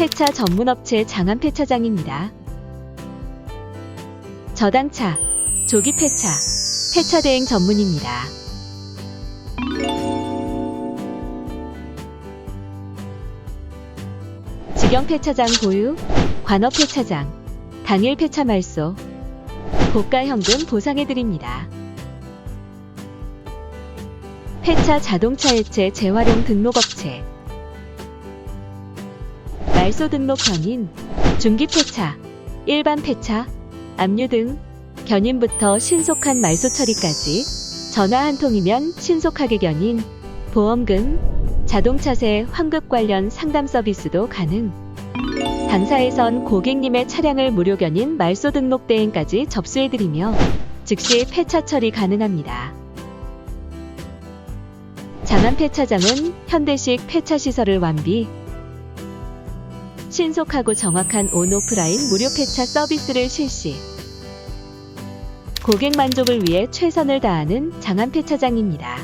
폐차 전문업체 장안 폐 차장입니다. 저당차, 조기 폐차, 폐차 대행 전문입니다. 직영 폐차장 보유, 관업 폐차장, 당일 폐차 말소, 고가 현금 보상해 드립니다. 폐차 자동차 해체 재활용 등록업체 말소 등록 견인, 중기 폐차, 일반 폐차, 압류 등 견인부터 신속한 말소 처리까지 전화 한 통이면 신속하게 견인, 보험금, 자동차세 환급 관련 상담 서비스도 가능. 당사에선 고객님의 차량을 무료 견인 말소 등록 대행까지 접수해드리며 즉시 폐차 처리 가능합니다. 장안 폐차장은 현대식 폐차 시설을 완비, 신속하고 정확한 온오프라인 무료 폐차 서비스를 실시. 고객 만족을 위해 최선을 다하는 장안 폐차장입니다.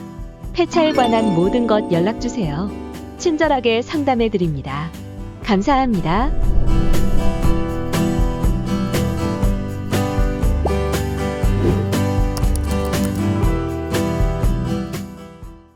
폐차에 관한 모든 것 연락 주세요. 친절하게 상담해 드립니다. 감사합니다.